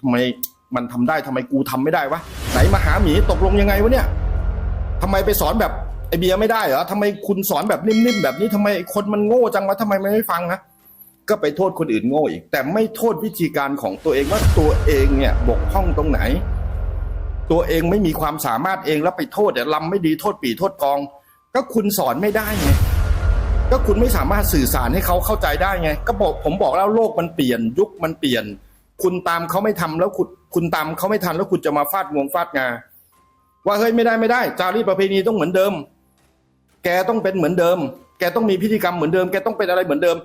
ทำไมมันทำได้ทำไมกูทำไม่ได้วะไหนมาหาหมีตกลงยังไงวะเนี่ยทำไมไปสอนแบบไอเบียไม่ได้เหรอทำไมคุณสอนแบบนิ่มๆแบบนี้ทำไมคนมันโง่จังวะทำไมมันไม่ฟังนะก็ไปโทษคนอื่นโง่อีก แต่ไม่โทษวิธีการของตัวเองว่าตัวเองเนี่ยบกพร่องตรงไหน ตัวเองไม่มีความสามารถเองแล้วไปโทษเดี๋ยวลำไม่ดีโทษปีโทษกอง ก็คุณสอนไม่ได้ไงก็คุณไม่สามารถสื่อสารให้เขาเข้าใจได้ไง ก็บอกผมบอกแล้วโลกมันเปลี่ยน ยุคมันเปลี่ยน คุณตามเขาไม่ทำแล้วคุณคุณตามเขาไม่ทันแล้วคุณจะมาฟาดงวงฟาดงาว่าเฮ้ยไม่ได้ไม่ได้ จารีตประเพณีต้องเหมือนเดิม แกต้องเป็นเหมือนเดิม แกต้องมีพิธีกรรมเหมือนเดิม แกต้องเป็นอะไรเหมือนเดิม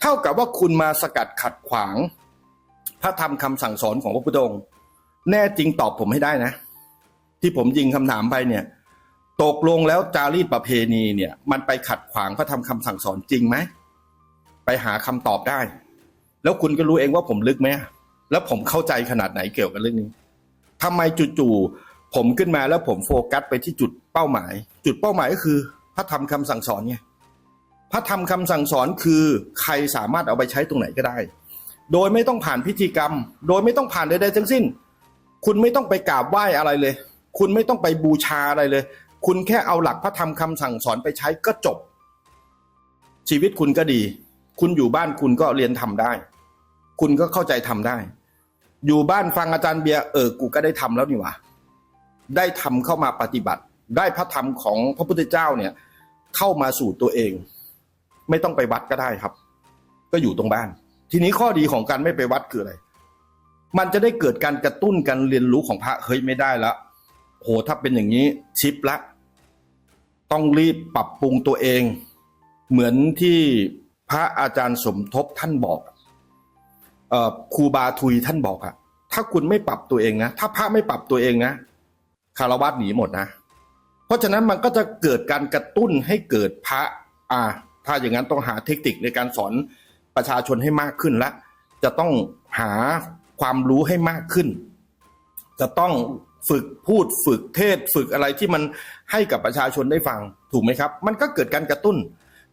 เท่ากับว่าคุณมาสกัดขัดขวาง พระธรรมคำสั่งสอนของพระพุทธองค์แน่จริงตอบผมให้ได้นะ ที่ผมยิงคำถามไปเนี่ย ตกลงแล้วจารีตประเพณีเนี่ย มันไปขัดขวางพระธรรมคำสั่งสอนจริงไหมไปหาคำตอบได้ แล้วคุณก็รู้เองว่าผมลึกไหม แล้วผมเข้าใจขนาดไหนเกี่ยวกับเรื่องนี้ทำไมจู่ๆผมขึ้นมาแล้วผมโฟกัสไปที่จุดเป้าหมาย จุดเป้าหมายก็คือ พระธรรมคำสั่งสอนไงพระธรรมคำสั่งสอนคือใครสามารถเอาไปใช้ตรงไหนก็ได้ โดยไม่ต้องผ่านพิธีกรรม โดยไม่ต้องผ่านใดๆทั้งสิ้น คุณไม่ต้องไปกราบไหว้อะไรเลย คุณไม่ต้องไปบูชาอะไรเลย คุณแค่เอาหลักพระธรรมคำสั่งสอนไปใช้ก็จบ ชีวิตคุณก็ดี คุณอยู่บ้านคุณก็เรียนทำได้ คุณก็เข้าใจทำได้ อยู่บ้านฟังอาจารย์เบียร์เออกูก็ได้ทำแล้วนี่หวะได้ทำเข้ามาปฏิบัติ ได้พระธรรมของพระพุทธเจ้าเนี่ย เข้ามาสู่ตัวเอง ไม่ต้องไปวัดก็ได้ครับ ก็อยู่ตรงบ้าน ทีนี้ข้อดีของการไม่ไปวัดคืออะไร มันจะได้เกิดการกระตุ้นการเรียนรู้ของพระเฮ้ยไม่ได้ละโหถ้าเป็นอย่างนี้ชิปละ ต้องรีบปรับปรุงตัวเอง เหมือนที่พระอาจารย์สมทบท่านบอก ครูบาทุยท่านบอกอะถ้าคุณไม่ปรับตัวเองนะถ้าพระไม่ปรับตัวเองนะคารวะหนีหมดนะ เพราะฉะนั้นมันก็จะเกิดการกระตุ้นให้เกิดพระอ่า ถ้าอย่างนั้นต้องหาเทคนิคในการสอนประชาชนให้มากขึ้นละจะต้องหาความรู้ให้มากขึ้น จะต้องฝึกพูดฝึกเทศฝึกอะไรที่มันให้กับประชาชนได้ฟัง ถูกไหมครับ มันก็เกิดการกระตุ้น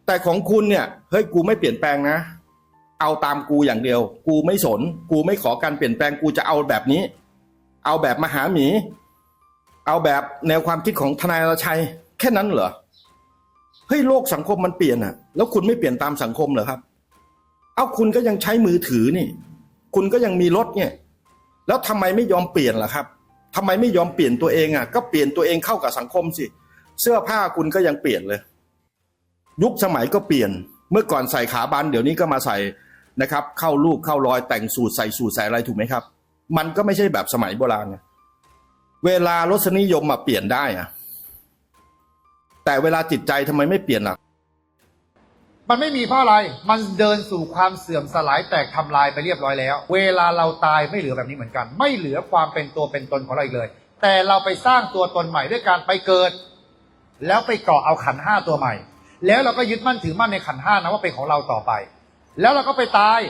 แต่ของคุณเนี่ยเฮ้ยกูไม่เปลี่ยนแปลงนะ เอาตามกูอย่างเดียว กูไม่สน กูไม่ขอการเปลี่ยนแปลงกูจะเอาแบบนี้ เอาแบบมหาหมี เอาแบบแนวความคิดของทนายรชัย แค่นั้นเหรอเฮ้ยโลกสังคมมันเปลี่ยนอะแล้วคุณไม่เปลี่ยนตามสังคมเหรอครับ เอาคุณก็ยังใช้มือถือนี่ คุณก็ยังมีรถเนี่ย แล้วทำไมไม่ยอมเปลี่ยนล่ะครับทำไมไม่ยอมเปลี่ยนตัวเองอะก็เปลี่ยนตัวเองเข้ากับสังคมสิ เสื้อผ้าคุณก็ยังเปลี่ยนเลย ยุคสมัยก็เปลี่ยน เมื่อก่อนใส่ขาบันเดี๋ยวนี้ก็มาใส่ นะครับ เข้ารูปเข้ารอยแต่งสูทใส่สูทใส่อะไรถูกไหมครับ มันก็ไม่ใช่แบบสมัยโบราณไงเวลารสนิยมมาเปลี่ยนได้อะแต่เวลาจิตใจทำไมไม่เปลี่ยนล่ะ มันไม่มีเพราะอะไร มันเดินสู่ความเสื่อมสลายแตกทำลายไปเรียบร้อยแล้ว เวลาเราตายไม่เหลือแบบนี้เหมือนกัน ไม่เหลือความเป็นตัวเป็นตนของเราอีกเลย แต่เราไปสร้างตัวตนใหม่ด้วยการไปเกิด แล้วไปเกาะเอาขันห้าตัวใหม่ แล้วเราก็ยึดมั่นถือมั่นในขันห้านะว่าเป็นของเราต่อไป แล้วเราก็ไปตาย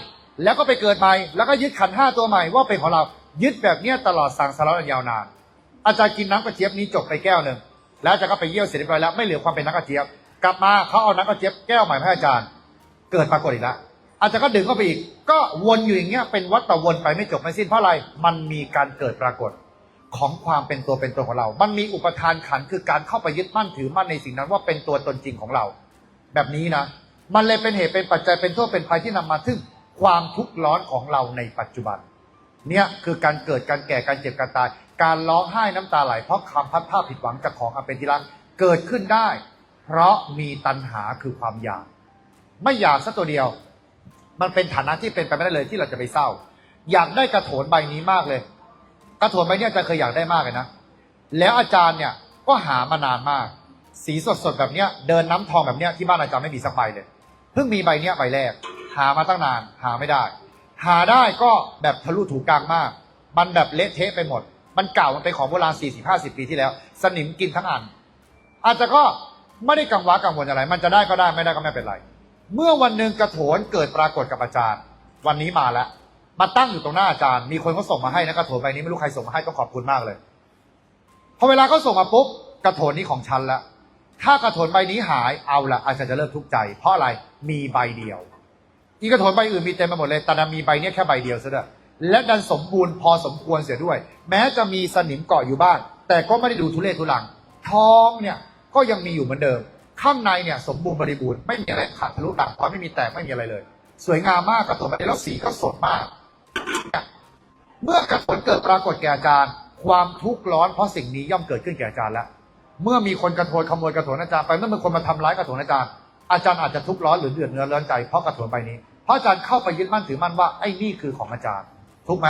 แล้วก็ไปเกิดใหม่ แล้วก็ยึดขันห้าตัวใหม่ว่าเป็นของเรา ยึดแบบเนี้ยตลอดสั่งสารวัตรยาวนาน อาจารย์กินน้ำกระเจี๊ยบนี้จบไปแก้วหนึ่ง แล้วอาจารย์ก็ไปเยี่ยวเสร็จเรียบร้อยแล้วไม่เหลือความเป็นน้ำกระเจี๊ยบ กลับมาเขาเอาน้ำกระเจี๊ยบแก้วใหม่ให้อาจารย์ เกิดปรากฏอีกแล้วอาจารย์ก็ดึงเข้าไปอีก ก็วนอยู่อย่างเงี้ยเป็นวัฏวนไปไม่จบไม่สิ้นเพราะอะไร มันมีการเกิดปรากฏของความเป็นตัวเป็นตนของเรา มันมีอุปทานขันคือการเข้าไปยึดมั่นถือมั่นในสิ่งนั้นว่าเป็นตัวตนจริงของเรา แบบนี้นะ มันเลยเป็นเหตุเป็นปัจจัยเป็นโทษเป็นภัยที่นำมาถึงความทุกข์ร้อนของเราในปัจจุบัน เนี่ยคือการเกิดการแก่การเจ็บการตาย การร้องไห้น้ำตาไหลเพราะคำพัดภาพผิดหวังจากของอันเป็นที่รักเกิดขึ้นได้ เพราะมีตัณหาคือความอยาก ไม่อยากสักตัวเดียว มันเป็นฐานะที่เป็นไปไม่ได้เลยที่เราจะไปเศร้า อยากได้กระโถนใบนี้มากเลย กระโถนใบนี้อาจารย์เคยอยากได้มากเลยนะแล้วอาจารย์เนี่ยก็หามานานมาก สีสดๆแบบเนี้ยเดินน้ำทองแบบเนี้ยที่บ้านอาจารย์ไม่มีสักใบเลย พิ่งมีใบเนี้ยใบแรก หามาตั้งนานหาไม่ได้ หาได้ก็แบบทะลุถูกกลางมาก มันแบบเละเทะไปหมด มันเก่ามันเป็นของโบราณ 40 50 ปีที่แล้ว สนิมกินทั้งอัน อาจจะก็ไม่ได้กังวลกังวลอะไร มันจะได้ก็ได้ไม่ได้ก็ไม่เป็นไร เมื่อวันหนึ่งกระโถนเกิดปรากฏกับอาจารย์ วันนี้มาแล้วมาตั้งอยู่ตรงหน้าอาจารย์ มีคนเขาส่งมาให้นะกระโถนใบนี้ไม่รู้ใครส่งมาให้ต้องขอบคุณมากเลยพอเวลาเขาส่งมาปุ๊บกระโถนนี้ของฉันละ ถ้ากระถนใบนี้หายเอาละอาจารย์จะเลิกทุกข์ใจ เพราะอะไรมีใบเดียว อีกระถนใบอื่นมีเต็มไปหมดเลยแต่นมีใบนี้แค่ใบเดียวซะด้วยและดันสมบูรณ์พอสมควรเสียด้วย แม้จะมีสนิมเกาะอยู่บ้าง แต่ก็ไม่ได้ดูทุเรศทุลัง ท้องเนี่ยก็ยังมีอยู่เหมือนเดิม ข้างในเนี่ยสมบูรณ์บริบูรณ์ไม่มีอะไรขาดทะลุดังเพราะไม่มีแตกไม่มีอะไรเลย สวยงามมากกระถนไม่ได้แล้วสีก็สดมาก เมื่อกระถนเกิดปรากฏแก่อาจารย์ ความทุกข์ร้อนเพราะสิ่งนี้ย่อมเกิดขึ้นแก่อาจารย์แล้ว เมื่อมีคนกระโทนขโมยกระโถนอาจารย์ไปเมื่อมีคนมาทำร้ายกระโถนอาจารย์อาจารย์อาจจะทุกข์ร้อนหรือเดือดเนื้อร้อนใจเพราะกระโถนใบนี้ เพราะอาจารย์เข้าไปยึดมั่นถือมั่นว่าไอ้นี่คือของอาจารย์ ทุกไหม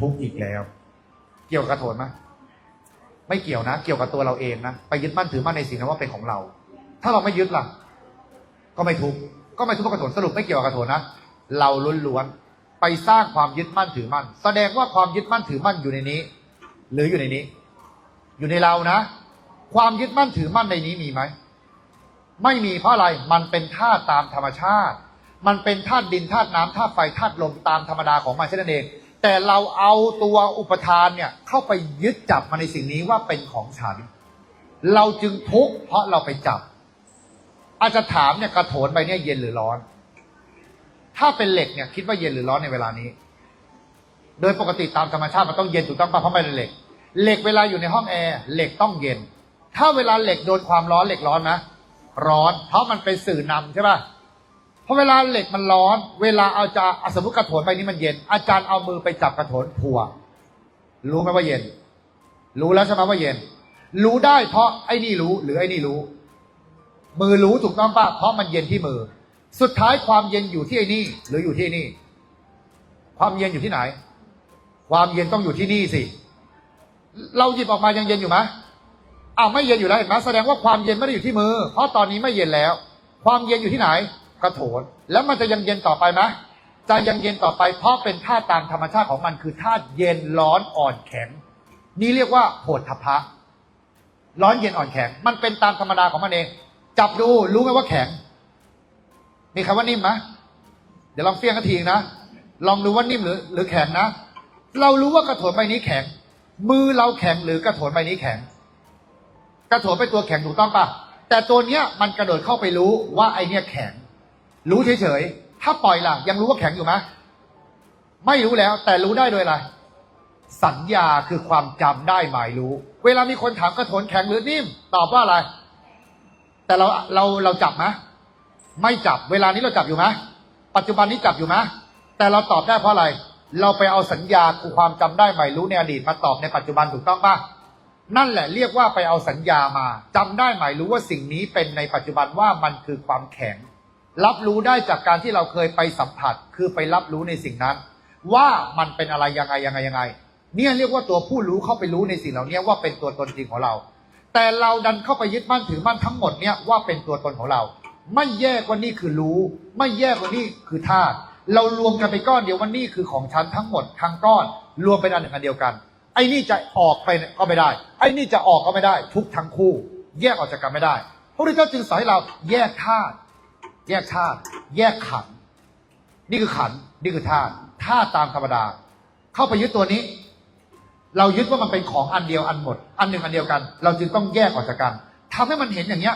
ทุกอีกแล้ว เกี่ยวกับกระโถนไหมไม่เกี่ยวนะ เกี่ยวกับตัวเราเองนะไปยึดมั่นถือมั่นในสิ่งนั้นว่าเป็นของเรา ถ้าเราไม่ยึดล่ะ ก็ไม่ทุกก็ไม่ทุกกระโถนสรุปไม่เกี่ยวกับกระโถนนะเราล้วนๆไปสร้างความยึดมั่นถือมั่น แสดงว่าความยึดมั่นถือมั่นอยู่ในนี้ หรืออยู่ในนี้ อยู่ในเรานะ ความยึดมั่นถือมั่นในนี้มีไหม ไม่มีเพราะอะไร มันเป็นธาตุตามธรรมชาติ มันเป็นธาตุดินธาตุน้ำธาตุไฟธาตุลมตามธรรมดาของมันเช่นนั้นเอง แต่เราเอาตัวอุปทานเนี่ยเข้าไปยึดจับมาในสิ่งนี้ว่าเป็นของฉัน เราจึงทุกข์เพราะเราไปจับ อาจจะถามเนี่ยกระโถนใบเนี่ยเย็นหรือร้อน ถ้าเป็นเหล็กเนี่ยคิดว่าเย็นหรือร้อนในเวลานี้ โดยปกติตามธรรมชาติมันต้องเย็นถูกต้องป่ะเพราะมันเป็นเหล็ก เหล็กเวลาอยู่ในห้องแอร์เหล็กต้องเย็น ถ้าเวลาเหล็กโดนความร้อนเหล็กร้อนนะร้อน เพราะมันเป็นสื่อนำใช่ป่ะเพราะเวลาเหล็กมันร้อน เวลาเอาจะอะสมมติกระโถนใบนี้มันเย็น อาจารย์เอามือไปจับกระโถนผัวรู้ไหมว่าเย็น รู้แล้วใช่ไหมว่าเย็น รู้ได้เพราะไอ้นี่รู้หรือไอ้นี่รู้ มือรู้ถูกต้องป่ะเพราะมันเย็นที่มือ สุดท้ายความเย็นอยู่ที่ไอ้นี่ หรืออยู่ที่นี่ ความเย็นอยู่ที่ไหน ความเย็นต้องอยู่ที่นี่สิ เราหยิบออกมายังเย็นอยู่ไหม อ้าวไม่เย็นอยู่แล้วเห็นไหมแสดงว่าความเย็นไม่ได้อยู่ที่มือ เพราะตอนนี้ไม่เย็นแล้ว ความเย็นอยู่ที่ไหน กระโถน แล้วมันจะยังเย็นต่อไปไหมจะยังเย็นต่อไป เพราะเป็นธาตุตามธรรมชาติของมันคือธาตุเย็นร้อนอ่อนแข็ง นี่เรียกว่าโผฏฐพะ ร้อนเย็นอ่อนแข็ง มันเป็นตามธรรมดาของมันเอง จับดูรู้ไหมว่าแข็ง มีคำว่านิ่มไหมเดี๋ยวลองเฟี้ยงกันทีนะ ลองดูว่านิ่มหรือหรือแข็งนะ เรารู้ว่ากระโถนใบนี้แข็ง มือเราแข็งหรือกระโถนใบนี้แข็ง ระโถนเป็นตัวแข็งถูกต้องปะแต่ตัวเนี้ยมันกระโดดเข้าไปรู้ว่าไอเนี้ยแข็ง รู้เฉยๆ ถ้าปล่อยล่ะ ยังรู้ว่าแข็งอยู่ไหมไม่รู้แล้ว แต่รู้ได้โดยอะไร สัญญาคือความจำได้หมายรู้ เวลามีคนถามกระโถนแข็งหรือนิ่ม ตอบว่าอะไร แต่เราเราเราจับไหมไม่จับ เวลานี้เราจับอยู่ไหมปัจจุบันนี้จับอยู่ไหมแต่เราตอบได้เพราะอะไร เราไปเอาสัญญาคือความจำได้หมายรู้ในอดีตมาตอบในปัจจุบันถูกต้องปะ นั่นแหละเรียกว่าไปเอาสัญญามาจำได้หมายรู้ว่าสิ่งนี้เป็นในปัจจุบันว่ามันคือความแข็ง รับรู้ได้จากการที่เราเคยไปสัมผัส คือไปรับรู้ในสิ่งนั้น ว่ามันเป็นอะไรยังไงยังไงยังไง เนี่ยเรียกว่าตัวผู้รู้เข้าไปรู้ในสิ่งเหล่านี้ว่าเป็นตัวตนจริงของเรา แต่เราดันเข้าไปยึดมั่นถือมั่นทั้งหมดเนี่ยว่าเป็นตัวตนของเรา ไม่แยกว่านี่คือรู้ ไม่แยกว่านี่คือธาตุเรารวมกันไปก้อนเดียวว่านี่คือของฉันทั้งหมดทั้งก้อน รวมเป็นอันหนึ่งอันเดียวกัน ไอ้นี่จะออกไปก็ไม่ได้ ไอ้นี่จะออกก็ไม่ได้ ทุกทั้งคู่ แยกออกจากกันไม่ได้ พระพุทธเจ้าจึงสอนให้เราแยกธาตุแยกธาตุแยกขัน นี่คือขันนี่คือธาตุธาตุตามธรรมดา เข้าไปยึดตัวนี้ เรายึดว่ามันเป็นของอันเดียวอันหมด อันหนึ่งอันเดียวกัน เราจึงต้องแยกออกจากกันทำให้มันเห็นอย่างเงี้ย